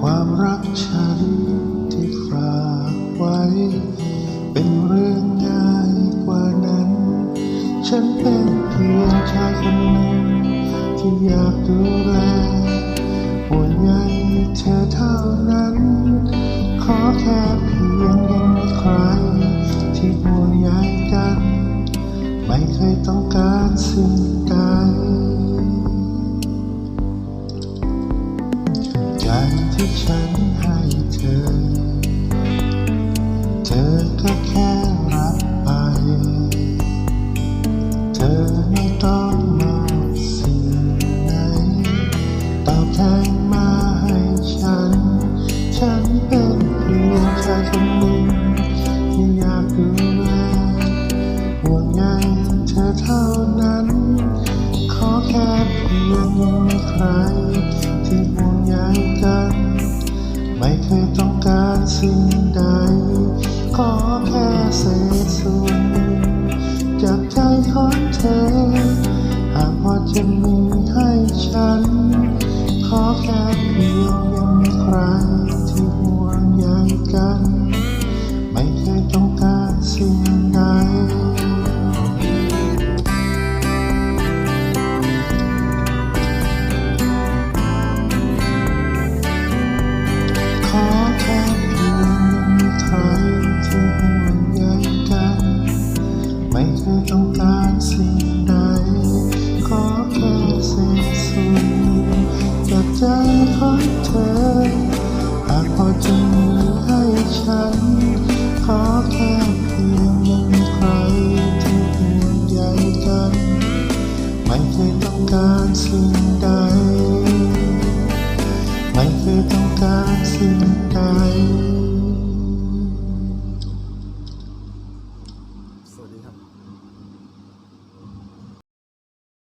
ความรักฉันที่ฝากไว้ เป็นเรื่องง่ายกว่านั้น ฉันเป็นเพียงชายคนหนึ่งที่อยากดูแลห่วงใยเธอเท่านั้น ขอแค่เพียงยังมีใคร ที่ห่วงใยกัน ไม่เคยต้องการสิ่ง ที่ฉันให้เธอ เธอก็แค่รับไป เธอไม่ต้องมองสิ่งไหนตอบแทนมาให้ฉัน ฉันเป็นเพียงชายคนหนึ่งที่อยากดูแลห่วงใยเธอเท่านั้น ขอแค่เพียงยังมีใครที่ห่วงใยกัน ไม่เคยต้องการสิ่งใด ขอแค่เศษส่วนจากใจของเธอ หากพอจะมีให้ฉัน ไม่เคยต้องการสิ่งใด ขอแค่สิ่งสุดจากใจของเธอหากพอจะมีให้ฉัน ขอแค่เพียงยังใครที่เพียงใหญ่กัน ไม่เคยต้องการสิ่งใด ไม่เคยต้องการสิ่งใดสวัสดีครับ